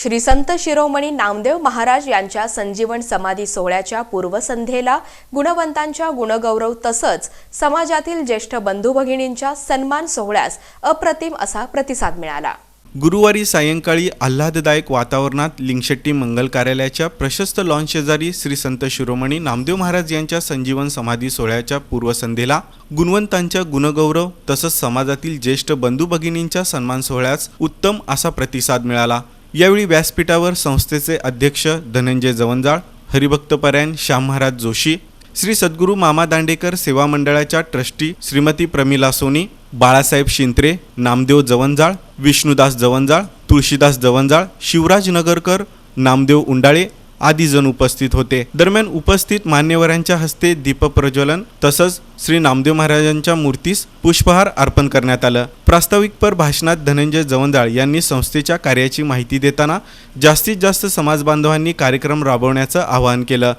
श्री संत शिरोमणी नामदेव महाराज यांच्या संजीवन समाधी सोहळ्याच्या पूर्वसंध्येला गुणवंतांच्या गुणगौरव तसंच समाजातील ज्येष्ठ बंधू भगिनींच्या सन्मान सोहळ्यास अप्रतिम असा प्रतिसाद मिळाला. गुरुवारी सायंकाळी आल्हाददायक वातावरणात लिंगशेट्टी मंगल कार्यालयाच्या प्रशस्त लॉन्च शेजारी श्री संत शिरोमणी नामदेव महाराज यांच्या संजीवन समाधी सोहळ्याच्या पूर्वसंध्येला गुणवंतांच्या गुणगौरव तसंच समाजातील ज्येष्ठ बंधू भगिनींच्या सन्मान सोहळ्यास उत्तम असा प्रतिसाद मिळाला. यावेळी व्यासपीठावर संस्थेचे अध्यक्ष धनंजय जवंजाळ हरिभक्तपरायण श्याम महाराज जोशी श्री सद्गुरू मामा दांडेकर सेवा मंडळाच्या ट्रस्टी श्रीमती प्रमिला सोनी बाळासाहेब शिंत्रे नामदेव जवंजाळ विष्णुदास जवंजाळ तुळशीदास जवंजाळ शिवराज नगरकर नामदेव उंडाळे आदी जण उपस्थित होते. दरम्यान उपस्थित मान्यवरांच्या हस्ते दीपप्रज्वलन तसंच श्री नामदेव महाराजांच्या मूर्तीस पुष्पहार अर्पण करण्यात आलं. प्रास्ताविकपर भाषणात धनंजय जवंदाळ यांनी संस्थेच्या कार्याची माहिती देताना जास्तीत जास्त समाज बांधवांनी कार्यक्रम राबवण्याचं आवाहन केलं.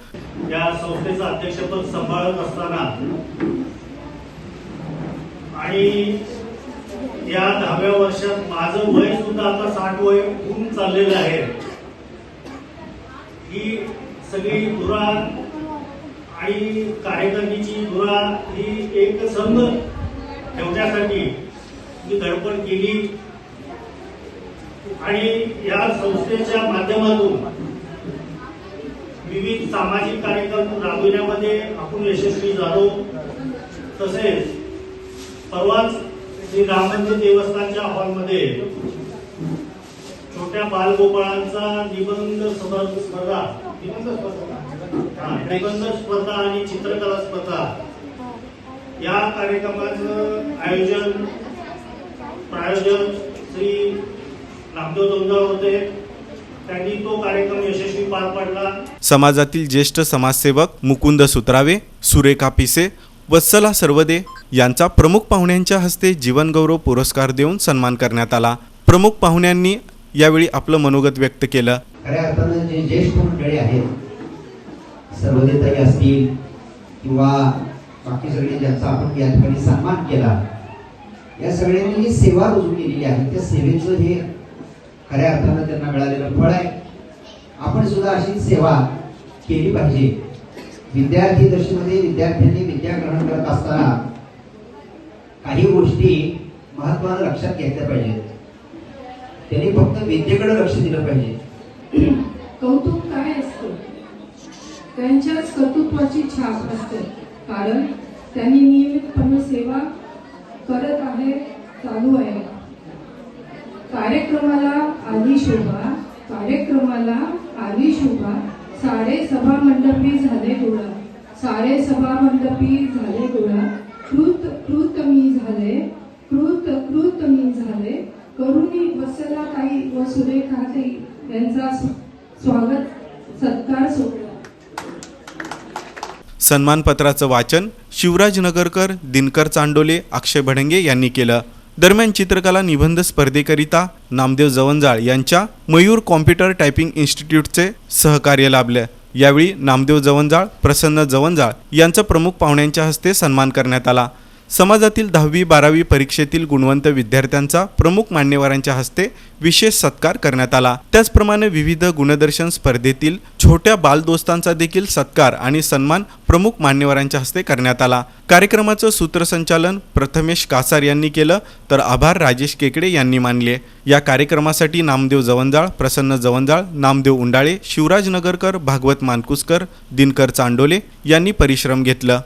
या संस्थेचं अध्यक्षपद सांभाळत असताना आणि या दहाव्या वर्षात माझं वय सुद्धा आता साठ वय होऊन चाललेलं आहे. ही सगळी धुरा आणि कार्यकारिणीची धुरा ही एक संघ ठेवण्यासाठी मी धडपड केली. आणि या संस्थेच्या माध्यमातून विविध सामाजिक कार्यक्रम राबविण्यामध्ये आपण यशस्वी झालो. तसेच परवाच श्री राम मंदिर देवस्थानच्या हॉलमध्ये छोट्या बालगोपाळांचा निबंध स्पर्धा स्पर्धा. निबंध स्पर्धा आणि चित्रकला स्पर्धा. या कार्यक्रमाचं आयोजन प्रायोजन श्री नामदेव दोंगाव होते. त्यांनी तो कार्यक्रम यशस्वी पार पाडला. समाजातील ज्येष्ठ समाजसेवक मुकुंद सुत्रावे सुरेखा पिसे वत्सला सर्वदे यांचा प्रमुख पाहुण्यांच्या हस्ते जीवनगौरव पुरस्कार देऊन सन्मान करण्यात आला. प्रमुख पाहुण्यांनी यावेळी आपलं मनोगत व्यक्त केलं. खऱ्या अर्थानं जे ज्येष्ठ मंडळी आहेत सर्वदेताई असतील किंवा बाकी सगळे ज्यांचा आपण या ठिकाणी सन्मान केला या सगळ्यांनी जी सेवा रुजू केलेली आहे त्या सेवेचं हे खऱ्या अर्थानं त्यांना मिळालेलं फळ आहे. आपण सुद्धा अशी सेवा केली पाहिजे. विद्यार्थी दशेमध्ये विद्यार्थ्यांनी विद्या ग्रहण करत असताना काही गोष्टी महत्वानं लक्षात घेतल्या पाहिजेत. त्यांनी फक्त विद्येकडे लक्ष दिलं पाहिजे. कौतुक काय असतं? त्यांच्याच कर्तृत्वाची छाप असते. कारण त्यांनी नियमितपणे सेवा करत आहे चालू आहे. कार्यक्रमाला आली शोभा कार्यक्रमाला आली शोभा. सारे सभा मंडपी झाले गोळा. सारे सभा मंडपी झाले गोळा. कृत कृत मी झाले कृत कृत मी झाले. करुणी वत्सला काही व सुरेखा यांचा स्वागत सत्कार सोहळा सन्मानपत्राचं वाचन शिवराज नगरकर दिनकर चांडोले अक्षय भडंगे यांनी केलं. दरम्यान चित्रकला निबंध स्पर्धेकरिता नामदेव जवंजाळ यांच्या मयूर कॉम्प्युटर टायपिंग इन्स्टिट्यूटचे सहकार्य लाभले. यावेळी नामदेव जवंजाळ प्रसन्न जवंजाळ यांचा प्रमुख पाहुण्यांच्या हस्ते सन्मान करण्यात आला. समाजातील दहावी बारावी परीक्षेतील गुणवंत विद्यार्थ्यांचा प्रमुख मान्यवरांच्या हस्ते विशेष सत्कार करण्यात आला. त्याचप्रमाणे विविध गुणदर्शन स्पर्धेतील छोट्या बालदोस्तांचा देखील सत्कार आणि सन्मान प्रमुख मान्यवरांच्या हस्ते करण्यात आला. कार्यक्रमाचं सूत्रसंचालन प्रथमेश कासार यांनी केलं तर आभार राजेश केकडे यांनी मानले. या कार्यक्रमासाठी नामदेव जवंजाळ प्रसन्न जवंजाळ नामदेव उंडाळे शिवराज नगरकर भागवत मानकुसकर दिनकर चांडोले यांनी परिश्रम घेतलं.